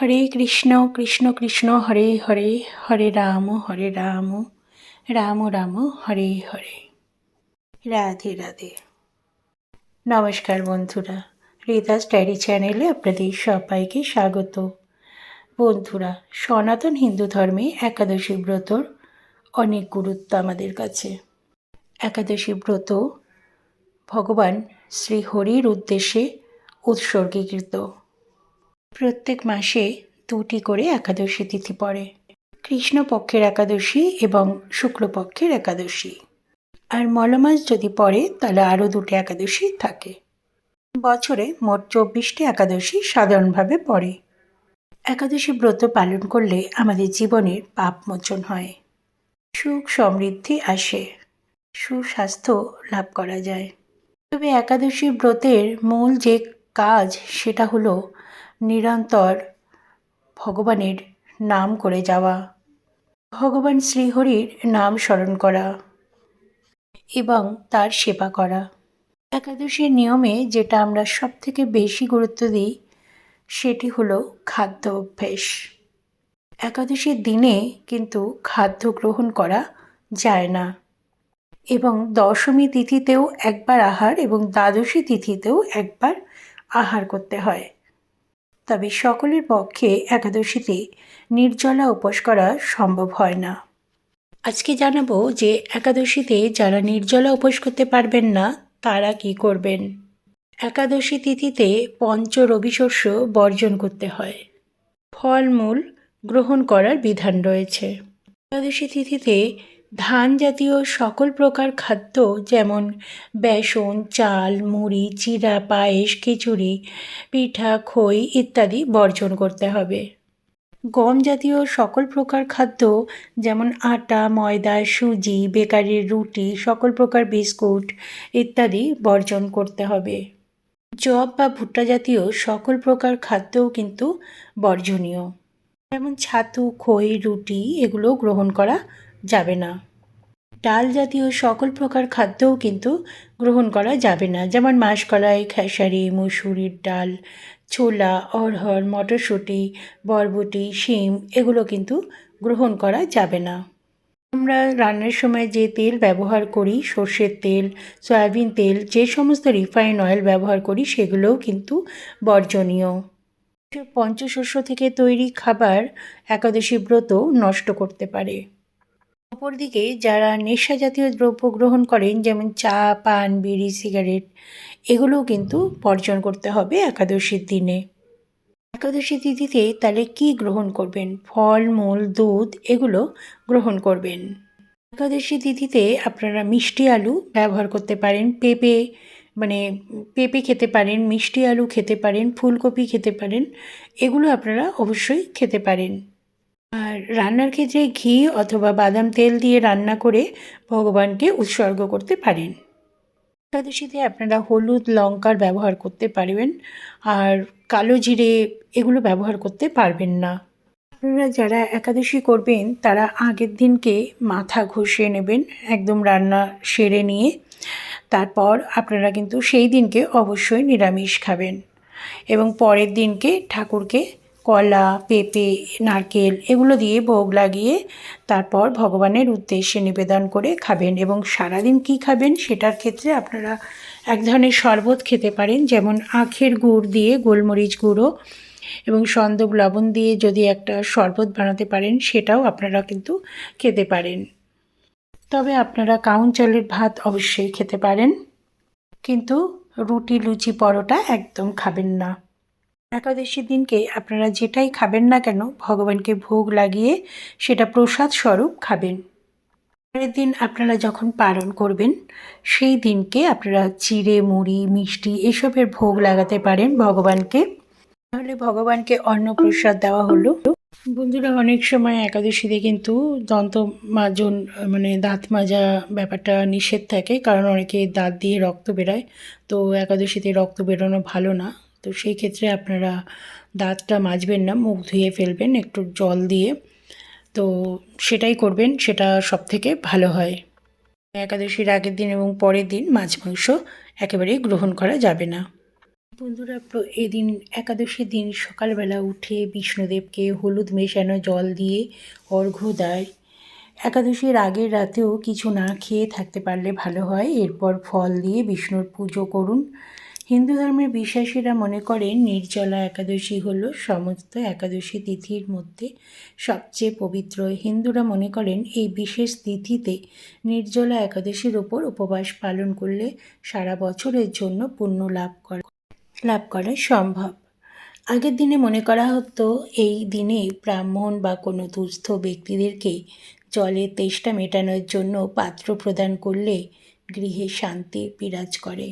হরে কৃষ্ণ কৃষ্ণ কৃষ্ণ, হরে হরে হরে রাম হরে রাম রাম রাম, হরে হরে। রাধে রাধে। নমস্কার বন্ধুরা রিতাস ডায়েরি চ্যানেলে আপনাদের সবাইকে স্বাগত। বন্ধুরা, সনাতন হিন্দু ধর্মে একাদশী ব্রতর অনেক গুরুত্ব আমাদের কাছে। একাদশী ব্রত ভগবান শ্রী হরির উদ্দেশ্যে উৎসর্গীকৃত। প্রত্যেক মাসে দুটি করে একাদশী তিথি পড়ে। কৃষ্ণপক্ষের একাদশী এবং শুক্লপক্ষের একাদশী। আর মলমাস যদি পড়ে, তাহলে আরও দুটি একাদশী থাকে। বছরে মোট চব্বিশটি একাদশী সাধারণভাবে পড়ে। একাদশী ব্রত পালন করলে আমাদের জীবনের পাপ মোচন হয়। সুখ সমৃদ্ধি আসে। সুস্বাস্থ্য লাভ করা যায়। তবে একাদশী ব্রতের মূল যে কাজ, সেটা হলো নিরন্তর ভগবানের নাম করে যাওয়া। ভগবান শ্রীহরির নাম স্মরণ করা এবং তার সেবা করা। একাদশীর নিয়মে যেটা আমরা সব থেকে বেশি গুরুত্ব দিই, সেটি হলো খাদ্য অভ্যেস। একাদশীর দিনে কিন্তু খাদ্য গ্রহণ করা যায় না এবং দশমী তিথিতেও একবার আহার এবং দ্বাদশী তিথিতেও একবার আহার করতে হয়। তবে সকলের পক্ষে একাদশীতে নির্জলা উপোস করা সম্ভব হয় না। আজকে জানাব যে একাদশীতে যারা নির্জলা উপোস করতে পারবেন না, তারা কি করবেন? একাদশী তিথিতে পঞ্চ রবিশস্য বর্জন করতে হয়। ফলমূল গ্রহণ করার বিধান রয়েছে। একাদশী তিথিতে ধান জাতীয় সকল প্রকার খাদ্য যেমন বেসন, চাল, মুড়ি, চিরা, পায়েস, খিচুড়ি, পিঠা, খই ইত্যাদি বর্জন করতে হবে। গম জাতীয় সকল প্রকার খাদ্য যেমন আটা, ময়দা, সুজি, বেকারির রুটি, সকল প্রকার বিস্কুট ইত্যাদি বর্জন করতে হবে। জব বা ভুট্টা জাতীয় সকল প্রকার খাদ্যও কিন্তু বর্জনীয়। যেমন ছাতু, খই, রুটি এগুলো গ্রহণ করা যাবে না। ডাল জাতীয় সকল প্রকার খাদ্যও কিন্তু গ্রহণ করা যাবে না। যেমন মাসকলাই, খেসারি, মুসুরির ডাল, ছোলা, অড়হর, মটরশুঁটি, বরবটি, শিম এগুলো কিন্তু গ্রহণ করা যাবে না। আমরা রান্নার সময় যে তেল ব্যবহার করি, সর্ষের তেল, সয়াবিন তেল, যে সমস্ত রিফাইন অয়েল ব্যবহার করি, সেগুলোও কিন্তু বর্জনীয়। পঞ্চশস্য থেকে তৈরি খাবার একাদশী ব্রত নষ্ট করতে পারে। অপরদিকে যারা নেশা জাতীয় দ্রব্য গ্রহণ করেন, যেমন চা, পান, বিড়ি, সিগারেট, এগুলোও কিন্তু বর্জন করতে হবে একাদশীর দিনে। একাদশী তিথিতে তাহলে কি গ্রহণ করবেন? ফল, মূল, দুধ, এগুলো গ্রহণ করবেন। একাদশী তিথিতে আপনারা মিষ্টি আলু ব্যবহার করতে পারেন, পেঁপে মানে পেঁপে খেতে পারেন, মিষ্টি আলু খেতে পারেন, ফুলকপি খেতে পারেন, এগুলো আপনারা অবশ্যই খেতে পারেন। আর রান্নার ক্ষেত্রে ঘি অথবা বাদাম তেল দিয়ে রান্না করে ভগবানকে উৎসর্গ করতে পারেন। একাদশীতে আপনারা হলুদ, লঙ্কার ব্যবহার করতে পারবেন আর কালো জিরে এগুলো ব্যবহার করতে পারবেন না। আপনারা যারা একাদশী করবেন, তারা আগের দিনকে মাথা ঘষিয়ে নেবেন, একদম রান্না সেরে নিয়ে। তারপর আপনারা কিন্তু সেই দিনকে অবশ্যই নিরামিষ খাবেন এবং পরের দিনকে ঠাকুরকে কলা, পেঁপে, নারকেল এগুলো দিয়ে ভোগ লাগিয়ে তারপর ভগবানের উদ্দেশ্যে নিবেদন করে খাবেন এবং সারাদিন কি খাবেন সেটার ক্ষেত্রে আপনারা এক ধরনের শরবত খেতে পারেন, যেমন আখের গুড় দিয়ে গোলমরিচ গুঁড়ো এবং সন্দব লবণ দিয়ে যদি একটা শরবত বানাতে পারেন সেটাও আপনারা কিন্তু খেতে পারেন। তবে আপনারা কাউন চালের ভাত অবশ্যই খেতে পারেন। কিন্তু রুটি, লুচি, পরোটা একদম খাবেন না। একাদশীর দিনকে আপনারা যেটাই খাবেন না কেন, ভগবানকে ভোগ লাগিয়ে সেটা প্রসাদ স্বরূপ খাবেন। পরের দিন আপনারা যখন পালন করবেন, সেই দিনকে আপনারা চিড়ে, মুড়ি, মিষ্টি এসবের ভোগ লাগাতে পারেন ভগবানকে। তাহলে ভগবানকে অন্ন প্রসাদ দেওয়া হলো। বন্ধুরা, অনেক সময় একাদশীতে কিন্তু দন্ত মাজন মানে দাঁত মাজা ব্যাপারটা নিষেধ থাকে, কারণ অনেকে দাঁত দিয়ে রক্ত বেরায়। তো একাদশীতে রক্ত বেরোনো ভালো না। তো সেই ক্ষেত্রে আপনারা দাঁতটা মাজবেন না, মুখ ধুয়ে ফেলবেন, একটু জল দিয়ে। তো সেটাই করবেন, সেটা সব থেকে ভালো হয়। একাদশীর আগের দিন এবং পরের দিন মাছ, মাংস একেবারেই গ্রহণ করা যাবে না। বন্ধুরা এদিন একাদশীর দিন সকালবেলা উঠে বিষ্ণুদেবকে হলুদ মেশানো জল দিয়ে অর্ঘ্য দেয়। একাদশীর আগের রাতেও কিছু না খেয়ে থাকতে পারলে ভালো হয়। এরপর ফল দিয়ে বিষ্ণুর পুজো করুন। হিন্দু ধর্মের বিশ্বাসীরা মনে করেন নির্জলা একাদশী হল সমস্ত একাদশী তিথির মধ্যে সবচেয়ে পবিত্র। হিন্দুরা মনে করেন এই বিশেষ তিথিতে নির্জলা একাদশীর ওপর উপবাস পালন করলে সারা বছরের জন্য পুণ্য লাভ করা লাভ করা সম্ভব। আগের দিনে মনে করা হতো এই দিনে ব্রাহ্মণ বা কোনো দুস্থ ব্যক্তিদেরকে জলের তেষ্টা মেটানোর জন্য পাত্র প্রদান করলে গৃহে শান্তি বিরাজ করে।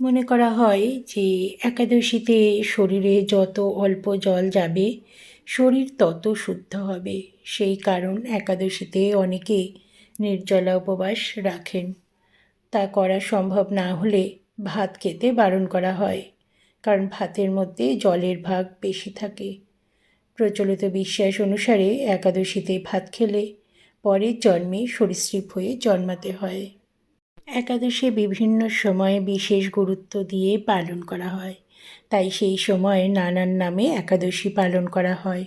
মনে করা হয় যে একাদশীতে শরীরে যত অল্প জল যাবে, শরীর তত শুদ্ধ হবে। সেই কারণ একাদশীতে অনেকে নির্জলা উপবাস রাখেন। তা করা সম্ভব না হলে ভাত খেতে বারণ করা হয়, কারণ ভাতের মধ্যে জলের ভাগ বেশি থাকে। প্রচলিত বিশ্বাস অনুসারে একাদশীতে ভাত খেলে পরের জন্মে সরীসৃপ হয়ে জন্মাতে হয়। একাদশী বিভিন্ন সময়ে বিশেষ গুরুত্ব দিয়ে পালন করা হয়। তাই সেই সময় নানান নামে একাদশী পালন করা হয়।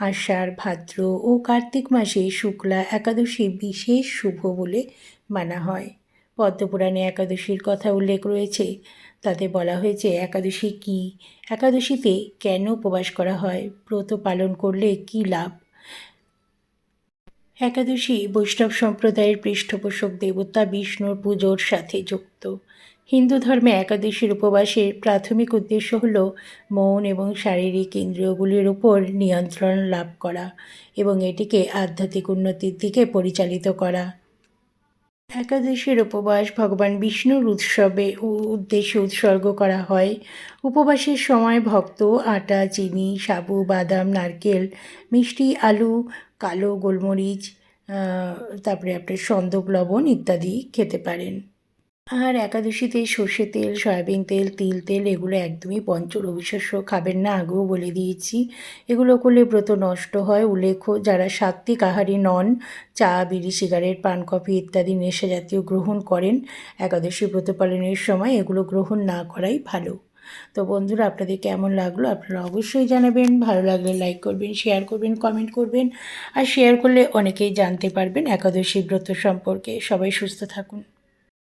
আষাঢ়, ভাদ্র ও কার্তিক মাসে শুক্লা একাদশী বিশেষ শুভ বলে মানা হয়। পদ্মপুরাণে একাদশীর কথা উল্লেখ রয়েছে। তাতে বলা হয়েছে, একাদশী কী? একাদশীতে কেন উপবাস করা হয়? ব্রত পালন করলে কী লাভ? একাদশী বৈষ্ণব সম্প্রদায়ের পৃষ্ঠপোষক দেবতা বিষ্ণুর পুজোর সাথে যুক্ত। হিন্দু ধর্মে একাদশীর উপবাসের প্রাথমিক উদ্দেশ্য হল মন এবং শারীরিক ইন্দ্রিয়গুলির উপর নিয়ন্ত্রণ লাভ করা এবং এটিকে আধ্যাত্মিক উন্নতির দিকে পরিচালিত করা। একাদশীর উপবাস ভগবান বিষ্ণুর উৎসবে উদ্দেশ্যে উৎসর্গ করা হয়। উপবাসের সময় ভক্ত, আটা, চিনি, সাবু, বাদাম, নারকেল, মিষ্টি, আলু, কালো গোলমরিচ তারপরে আপনার সন্দক, লবণ ইত্যাদি খেতে পারেন। আর একাদশীতে সর্ষে তেল, সয়াবিন তেল, তিল তেল, এগুলো একদমই পঞ্চ রবিশস্য খাবেন না, আগেও বলে দিয়েছি। এগুলো করলে ব্রত নষ্ট হয়। উল্লেখ্য, যারা সাত্ত্বিক আহারী নন, চা, বিড়ি, সিগারেট, পান, কফি ইত্যাদি নেশা জাতীয় গ্রহণ করেন, একাদশী ব্রত পালনের সময় এগুলো গ্রহণ না করাই ভালো। তো বন্ধুরা, আপনাদের কেমন লাগল? আপনারা অবশ্যই জানাবেন। ভালো লাগলে লাইক করবেন শেয়ার করবেন কমেন্ট করবেন। আর শেয়ার করলে অনেকেই জানতে পারবেন একাদশী ব্রত সম্পর্কে। সবাই সুস্থ থাকুন।